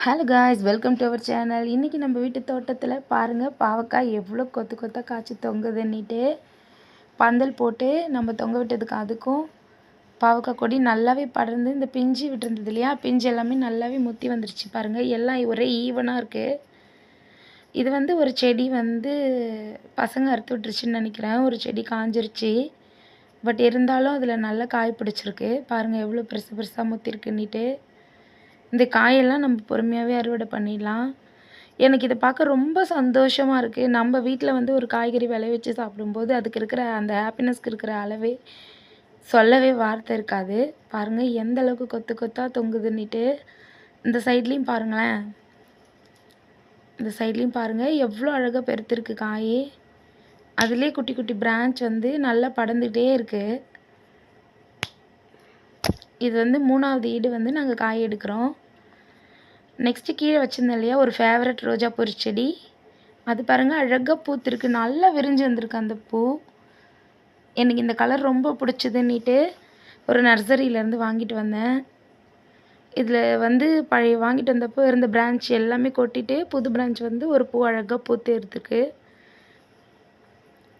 Hello guys welcome to our channel இன்றைக்கி நம்ம வீட்டு தோட்டத்தில் பாருங்கள் பாவக்காய் எவ்வளோ கொத்து கொத்தாக காய்ச்சி தொங்குதுன்னிட்டு பந்தல் போட்டு நம்ம தொங்க விட்டதுக்கு அதுக்கும் பாவக்காய் கொடி நல்லாவே படர்ந்து இந்த பிஞ்சு விட்டுருந்தது இல்லையா? பிஞ்சு எல்லாமே நல்லாவே முத்தி வந்துருச்சு பாருங்கள் எல்லாம் ஒரே ஈவனாக இருக்குது இது வந்து ஒரு செடி வந்து பசங்க அறுத்து விட்டுருச்சுன்னு நினைக்கிறேன். ஒரு செடி காஞ்சிருச்சு. பட் இருந்தாலும் அதில் நல்லா காய் பிடிச்சிருக்கு. பாருங்கள் எவ்வளோ பெருசு பெருசாக முத்திருக்குன்னிட்டு இந்த காயெல்லாம் நம்ம பொறுமையாகவே அறுவடை பண்ணிடலாம். எனக்கு இதை பார்க்க ரொம்ப சந்தோஷமாக இருக்குது நம்ம வீட்டில் வந்து ஒரு காய்கறி விளைவிச்சு சாப்பிடும்போது அதுக்கு இருக்கிற அந்த ஹாப்பினஸ்க்கு இருக்கிற அளவே சொல்லவே வார்த்தை இருக்காது. பாருங்கள் எந்த அளவுக்கு கொத்து கொத்தாக தொங்குதுன்னுட்டு. இந்த சைட்லேயும் பாருங்களேன். இந்த சைட்லேயும் பாருங்கள் எவ்வளோ அழகாக பெருத்திருக்கு காய். அதுலேயே குட்டி குட்டி பிரான்ச் வந்து நல்லா படர்ந்துகிட்டே இருக்குது இது வந்து மூணாவது ஈடு வந்து நாங்கள் காய் எடுக்கிறோம். நெக்ஸ்ட்டு கீழே வச்சுருந்தோம் இல்லையா ஒரு ஃபேவரட் ரோஜா பூ செடி. அது பாருங்கள் அழகாக பூத்துருக்கு. நல்லா விரிஞ்சு வந்திருக்கு அந்த பூ. எனக்கு இந்த கலர் ரொம்ப பிடிச்சதுன்னிட்டு ஒரு நர்சரியிலேருந்து வாங்கிட்டு வந்தேன். இதில் வந்து பழைய வாங்கிட்டு வந்தப்போ இருந்த பிரான்ச் எல்லாமே கொட்டிட்டு புது பிரான்ச் வந்து ஒரு பூ அழகாக பூத்து எடுத்துருக்கு.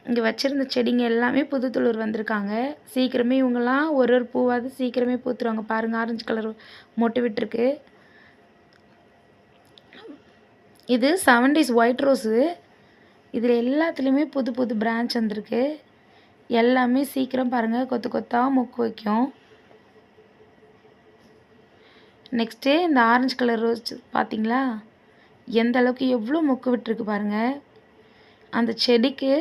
இங்கே வச்சுருந்த செடிங்க எல்லாமே புது துளிர் வந்திருக்காங்க. சீக்கிரமே இவங்கெல்லாம் ஒரு ஒரு பூவாவது சீக்கிரமே பூத்துருவாங்க. பாருங்கள் ஆரஞ்சு கலர் மொட்டு விட்டுருக்கு. இது செவன் டேஸ் ஒயிட் ரோஸு இதில் எல்லாத்துலேயுமே புது புது பிரான்ச் வந்திருக்கு. எல்லாமே சீக்கிரம் பாருங்கள் கொத்து கொத்தாக மொக்கு வைக்கும். நெக்ஸ்ட்டு இந்த ஆரஞ்சு கலர் ரோஸ் பார்த்தீங்களா எந்த அளவுக்கு எவ்வளோ மொக்கு விட்டுருக்கு பாருங்கள் அந்த செடிக்கு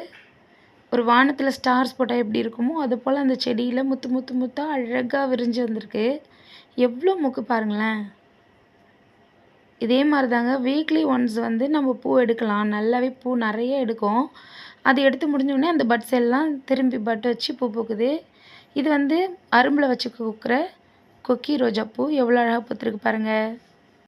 ஒரு வானத்தில் ஸ்டார்ஸ் போட்டால் எப்படி இருக்குமோ அது போல் அந்த செடியில் முத்து முத்து முத்தாக அழகாக விரிஞ்சு வந்திருக்கு. எவ்வளோ மொக்கு பாருங்களேன். இதே மாதிரி தாங்க வீக்லி ஒன்ஸ் வந்து நம்ம பூ எடுக்கலாம். நல்லாவே பூ நிறைய எடுக்கும். அது எடுத்து முடிஞ்சோடனே அந்த பட்ஸ் எல்லாம் திரும்பி பட் வச்சு பூ பூக்குது. இது வந்து அரும்பில் வச்சு கொக்குற கொக்கி ரோஜா பூ எவ்வளோ அழகாக பூத்துருக்கு பாருங்கள்